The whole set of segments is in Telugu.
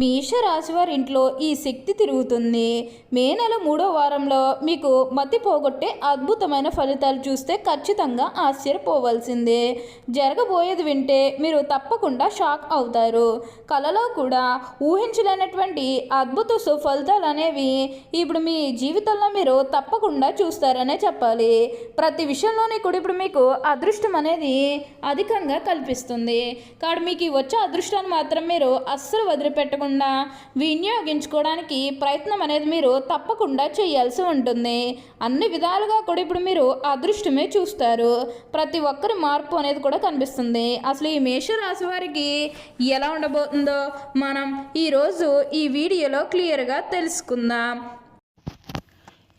మేష రాశివారి ఇంట్లో ఈ శక్తి తిరుగుతుంది. మే నెల మూడో వారంలో మీకు మతి పోగొట్టే అద్భుతమైన ఫలితాలు చూస్తే ఖచ్చితంగా ఆశ్చర్యపోవాల్సిందే. జరగబోయేది వింటే మీరు తప్పకుండా షాక్ అవుతారు. కలలో కూడా ఊహించలేనటువంటి అద్భుత సుఫలితాలు అనేవి ఇప్పుడు మీ జీవితంలో మీరు తప్పకుండా చూస్తారనే చెప్పాలి. ప్రతి విషయంలోనే కూడా ఇప్పుడు మీకు అదృష్టం అనేది అధికంగా కల్పిస్తుంది. కాబట్టి మీకు ఈ వచ్చే అదృష్టాన్ని మాత్రం మీరు అస్సలు వదిలిపెట్ట లేకుండా వినియోగించుకోవడానికి ప్రయత్నం అనేది మీరు తప్పకుండా చేయాల్సి ఉంటుంది. అన్ని విధాలుగా కూడా ఇప్పుడు మీరు అదృష్టమే చూస్తారు. ప్రతి ఒక్కరి మార్పు అనేది కూడా కనిపిస్తుంది. అసలు ఈ మేషరాశి వారికి ఎలా ఉండబోతుందో మనం ఈరోజు ఈ వీడియోలో క్లియర్గా తెలుసుకుందాం.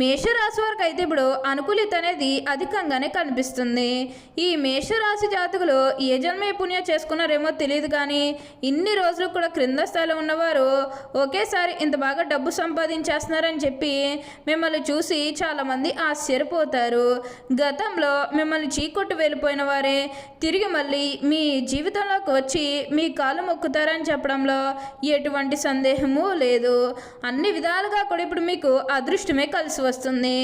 మేషరాశి వారికి అయితే ఇప్పుడు అనుకూలిత అనేది అధికంగానే కనిపిస్తుంది. ఈ మేషరాశి జాతకులు ఏ జన్మ పుణ్యం చేసుకున్నారేమో తెలియదు కానీ ఇన్ని రోజులు కూడా క్రింద స్థాయిలో ఉన్నవారు ఒకేసారి ఇంత బాగా డబ్బు సంపాదించేస్తున్నారని చెప్పి మిమ్మల్ని చూసి చాలామంది ఆశ్చర్యపోతారు. గతంలో మిమ్మల్ని చీకొట్టు వెళ్ళిపోయిన వారే తిరిగి మళ్ళీ మీ జీవితంలోకి వచ్చి మీ కాలు మొక్కుతారని చెప్పడంలో ఎటువంటి సందేహము లేదు. అన్ని విధాలుగా కూడా ఇప్పుడు మీకు అదృష్టమే కలిసి వస్తుంది.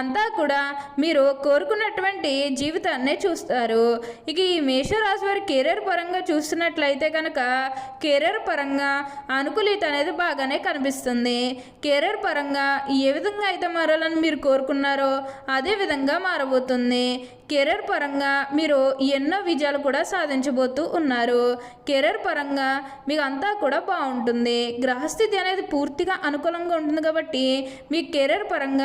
అంతా కూడా మీరు కోరుకున్నటువంటి జీవితాన్ని చూస్తారు. ఇక ఈ మేషరాశి వారి కెరీర్ పరంగా చూస్తున్నట్లయితే కనుక కెరీర్ పరంగా అనుకూలిత అనేది బాగానే కనిపిస్తుంది. కెరీర్ పరంగా ఏ విధంగా అయితే మారాలని మీరు కోరుకున్నారో అదే విధంగా మారబోతుంది. కెరీర్ పరంగా మీరు ఎన్నో విజయాలు కూడా సాధించబోతూ ఉన్నారు. కెరీర్ పరంగా మీకు అంతా కూడా బాగుంటుంది. గ్రహస్థితి అనేది పూర్తిగా అనుకూలంగా ఉంటుంది కాబట్టి మీ కెరీర్ పరంగా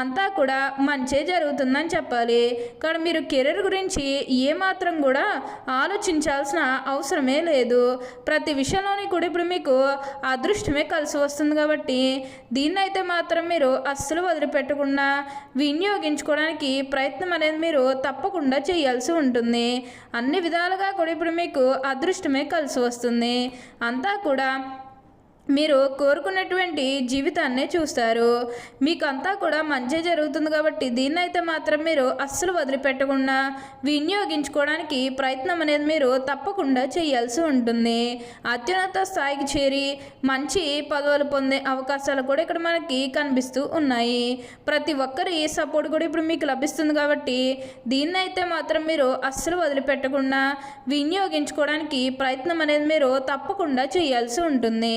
అంతా కూడా మంచే జరుగుతుందని చెప్పాలి. కానీ మీరు కెరీర్ గురించి ఏమాత్రం కూడా ఆలోచించాల్సిన అవసరమే లేదు. ప్రతి విషయంలోని కూడా ఇప్పుడు మీకు అదృష్టమే కలిసి వస్తుంది కాబట్టి దీన్నైతే మాత్రం మీరు అస్సలు వదిలిపెట్టకుండా వినియోగించుకోవడానికి ప్రయత్నం అనేది మీరు తప్పకుండా చేయాల్సి ఉంటుంది. అన్ని విధాలుగా కూడా ఇప్పుడు మీకు అదృష్టమే కలిసి వస్తుంది. అంతా కూడా మీరు కోరుకున్నటువంటి జీవితాన్నే చూస్తారు. మీకంతా కూడా మంచి జరుగుతుంది కాబట్టి దీన్నైతే మాత్రం మీరు అస్సలు వదిలిపెట్టకుండా వినియోగించుకోవడానికి ప్రయత్నం అనేది మీరు తప్పకుండా చేయాల్సి ఉంటుంది. అత్యున్నత స్థాయికి చేరి మంచి పదవులు పొందే అవకాశాలు కూడా ఇక్కడ మనకి కనిపిస్తూ ఉన్నాయి. ప్రతి ఒక్కరి సపోర్ట్ కూడా ఇప్పుడు మీకు లభిస్తుంది కాబట్టి దీన్నైతే మాత్రం మీరు అస్సలు వదిలిపెట్టకుండా వినియోగించుకోవడానికి ప్రయత్నం అనేది మీరు తప్పకుండా చేయాల్సి ఉంటుంది.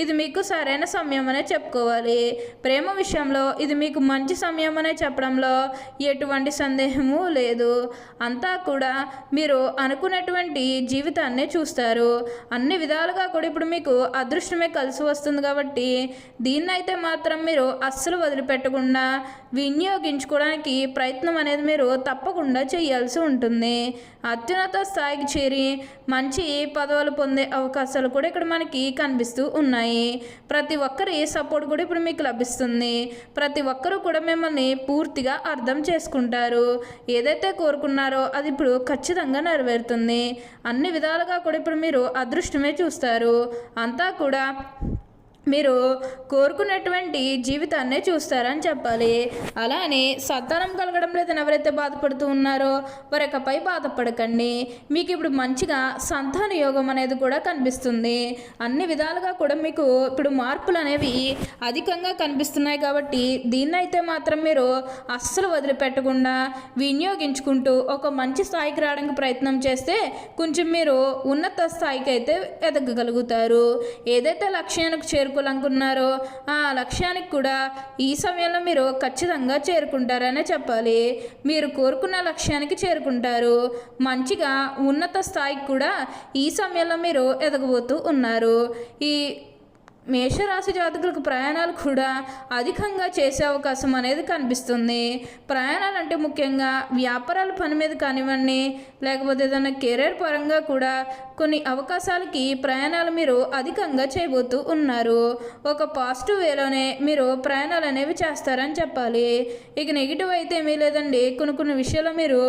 ఇది మీకు సరైన సమయం అనే చెప్పుకోవాలి. ప్రేమ విషయంలో ఇది మీకు మంచి సమయం అనే చెప్పడంలో ఎటువంటి సందేహము లేదు. అంతా కూడా మీరు అనుకున్నటువంటి జీవితాన్ని చూస్తారు. అన్ని విధాలుగా కూడా ఇప్పుడు మీకు అదృష్టమే కలిసి వస్తుంది కాబట్టి దీన్నైతే మాత్రం మీరు అస్సలు వదిలిపెట్టకుండా వినియోగించుకోవడానికి ప్రయత్నం అనేది మీరు తప్పకుండా చేయాల్సి ఉంటుంది. అత్యున్నత స్థాయికి చేరి మంచి పదవులు పొందే అవకాశాలు కూడా ఇక్కడ మనకి కనిపిస్తూ ఉన్నాయి. ప్రతి ఒక్కరి సపోర్ట్ కూడా ఇప్పుడు మీకు లభిస్తుంది. ప్రతి ఒక్కరూ కూడా మిమ్మల్ని పూర్తిగా అర్థం చేసుకుంటారు. ఏదైతే కోరుకున్నారో అది ఇప్పుడు ఖచ్చితంగా నెరవేరుతుంది. అన్ని విధాలుగా కూడా ఇప్పుడు మీరు అదృష్టమే చూస్తారు. అంతా కూడా మీరు కోరుకున్నటువంటి జీవితాన్నే చూస్తారని చెప్పాలి. అలానే సంతానం కలగడం లేదని ఎవరైతే బాధపడుతూ ఉన్నారో వారి యొక్కపై బాధపడకండి. మీకు ఇప్పుడు మంచిగా సంతాన యోగం అనేది కూడా కనిపిస్తుంది. అన్ని విధాలుగా కూడా మీకు ఇప్పుడు మార్పులు అనేవి అధికంగా కనిపిస్తున్నాయి కాబట్టి దీన్నైతే మాత్రం మీరు అస్సలు వదిలిపెట్టకుండా వినియోగించుకుంటూ ఒక మంచి స్థాయికి రావడానికి ప్రయత్నం చేస్తే కొంచెం మీరు ఉన్నత స్థాయికి అయితే ఎదగగలుగుతారు. ఏదైతే లక్ష్యానికి చేరుకోవాలనుకున్నారో ఆ లక్ష్యానికి కూడా ఈ సమయంలో మీరు ఖచ్చితంగా చేరుకుంటారనే చెప్పాలి. మీరు కోరుకున్న లక్ష్యానికి చేరుకుంటారు. మంచిగా ఉన్నత స్థాయికి కూడా ఈ సమయంలో మీరు ఎదగబోతూ ఉన్నారు. ఈ మేషరాశి జాతకులకు ప్రయాణాలు కూడా అధికంగా చేసే అవకాశం అనేది కనిపిస్తుంది. ప్రయాణాలు అంటే ముఖ్యంగా వ్యాపారాల పని మీద కానివ్వండి లేకపోతే ఏదైనా కెరీర్ పరంగా కూడా కొన్ని అవకాశాలకి ప్రయాణాలు మీరు అధికంగా చేయబోతూ ఉన్నారు. ఒక పాజిటివ్ వేలోనే మీరు ప్రయాణాలు అనేవి చేస్తారని చెప్పాలి. ఇక నెగిటివ్ అయితే ఏమీ లేదండి. కొన్ని కొన్ని విషయాలు మీరు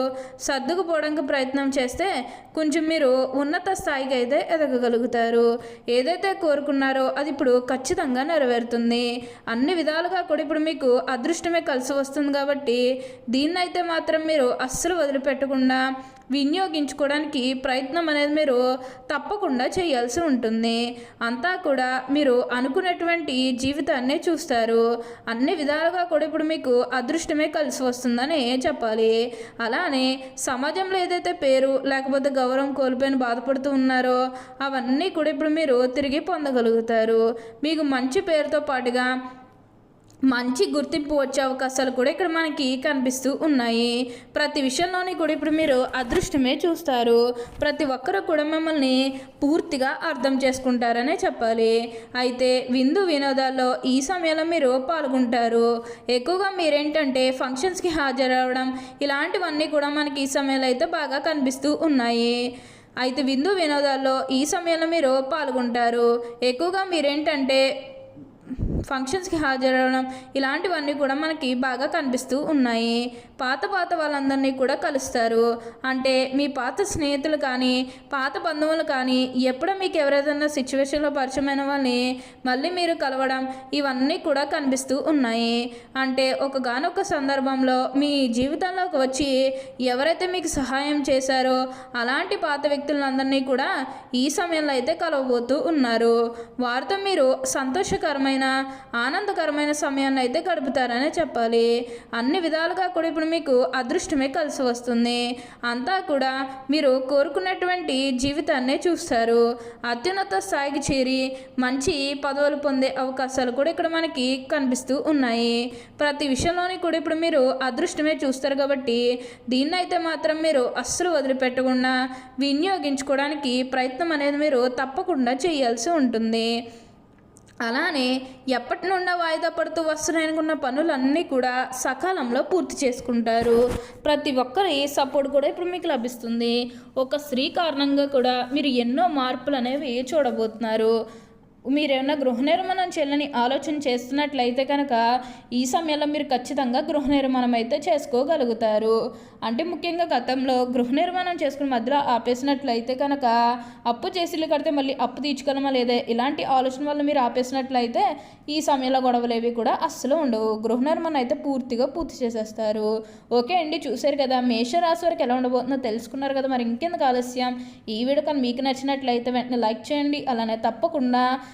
సర్దుకుపోవడానికి ప్రయత్నం చేస్తే కొంచెం మీరు ఉన్నత స్థాయికి అయితే ఎదగగలుగుతారు. ఏదైతే కోరుకున్నారో అది ఇప్పుడు ఇప్పుడు ఖచ్చితంగా నెరవేరుతుంది. అన్ని విధాలుగా కూడా ఇప్పుడు మీకు అదృష్టమే కలిసి వస్తుంది కాబట్టి దీన్నైతే మాత్రం మీరు అస్సలు వదిలిపెట్టకుండా వినియోగించుకోవడానికి ప్రయత్నం అనేది మీరు తప్పకుండా చేయాల్సి ఉంటుంది. అంతా కూడా మీరు అనుకున్నటువంటి జీవితాన్ని చూస్తారు. అన్ని విధాలుగా కూడా ఇప్పుడు మీకు అదృష్టమే కలిసి వస్తుందని చెప్పాలి. అలానే సమాజంలో ఏదైతే పేరు లేకపోతే గౌరవం కోల్పోయిన బాధపడుతూ ఉన్నారో అవన్నీ కూడా ఇప్పుడు మీరు తిరిగి పొందగలుగుతారు. మీకు మంచి పేరుతో పాటుగా మంచి గుర్తింపు వచ్చే అవకాశాలు కూడా ఇక్కడ మనకి కనిపిస్తూ ఉన్నాయి. ప్రతి విషయంలోని కూడా ఇప్పుడు మీరు అదృష్టమే చూస్తారు. ప్రతి ఒక్కరు కూడా మిమ్మల్ని పూర్తిగా అర్థం చేసుకుంటారనే చెప్పాలి. అయితే విందు వినోదాల్లో ఈ సమయంలో మీరు పాల్గొంటారు. ఎక్కువగా మీరేంటంటే ఫంక్షన్స్కి హాజరవడం ఇలాంటివన్నీ కూడా మనకి ఈ సమయంలో అయితే బాగా కనిపిస్తూ ఉన్నాయి. అయితే విందు వినోదాల్లో ఈ సమయంలో మీరు పాల్గొంటారు. ఎక్కువగా మీరేంటంటే ఫంక్షన్స్కి హాజరవడం ఇలాంటివన్నీ కూడా మనకి బాగా కనిపిస్తూ ఉన్నాయి. పాత పాత వాళ్ళందరినీ కూడా కలుస్తారు. అంటే మీ పాత స్నేహితులు కానీ పాత బంధువులు కానీ ఎప్పుడో మీకు ఎవరైనా సిచ్యువేషన్లో పరిచయమైన వాళ్ళని మళ్ళీ మీరు కలవడం ఇవన్నీ కూడా కనిపిస్తూ ఉన్నాయి. అంటే ఒక గానొక సందర్భంలో మీ జీవితంలోకి వచ్చి ఎవరైతే మీకు సహాయం చేశారో అలాంటి పాత వ్యక్తులందరినీ కూడా ఈ సమయంలో అయితే కలవబోతూ ఉన్నారు. వారితో మీరు సంతోషకరమైన ఆనందకరమైన సమయాన్ని అయితే గడుపుతారనే చెప్పాలి. అన్ని విధాలుగా కూడా ఇప్పుడు మీకు అదృష్టమే కలిసి వస్తుంది. అంతా కూడా మీరు కోరుకున్నటువంటి జీవితాన్నే చూస్తారు. అత్యున్నత స్థాయికి చేరి మంచి పదవులు పొందే అవకాశాలు కూడా ఇక్కడ మనకి కనిపిస్తూ ఉన్నాయి. ప్రతి విషయంలోని కూడా ఇప్పుడు మీరు అదృష్టమే చూస్తారు కాబట్టి దీన్నైతే మాత్రం మీరు అస్సలు వదిలిపెట్టకుండా వినియోగించుకోవడానికి ప్రయత్నం అనేది మీరు తప్పకుండా చేయాల్సి ఉంటుంది. అలానే ఎప్పటి నుండో వాయిదా పడుతూ వస్తున్నాయనుకున్న పనులన్నీ కూడా సకాలంలో పూర్తి చేసుకుంటారు. ప్రతి ఒక్కరి సపోర్ట్ కూడా ఇప్పుడు మీకు లభిస్తుంది. ఒక స్త్రీ కారణంగా కూడా మీరు ఎన్నో మార్పులు అనేవి చూడబోతున్నారు. మీరేమన్నా గృహ నిర్మాణం చేయాలని ఆలోచన చేస్తున్నట్లయితే కనుక ఈ సమయంలో మీరు ఖచ్చితంగా గృహ నిర్మాణం అయితే చేసుకోగలుగుతారు. అంటే ముఖ్యంగా గతంలో గృహ నిర్మాణం చేసుకుని మధ్యలో ఆపేసినట్లయితే కనుక అప్పు చేసిల్లు కడితే మళ్ళీ అప్పు తీర్చుకోవడమా లేదా ఇలాంటి ఆలోచన వల్ల మీరు ఆపేసినట్లయితే ఈ సమయంలో గొడవలేవి కూడా అస్సలు ఉండవు. గృహ నిర్మాణం అయితే పూర్తిగా పూర్తి చేసేస్తారు. ఓకే అండి చూశారు కదా మేషరాశి వరకు ఎలా ఉండబోతుందో తెలుసుకున్నారు కదా మరి ఇంకెందుకు ఆలస్యం? ఈ వీడియో కానీ మీకు నచ్చినట్లయితే వెంటనే లైక్ చేయండి. అలానే తప్పకుండా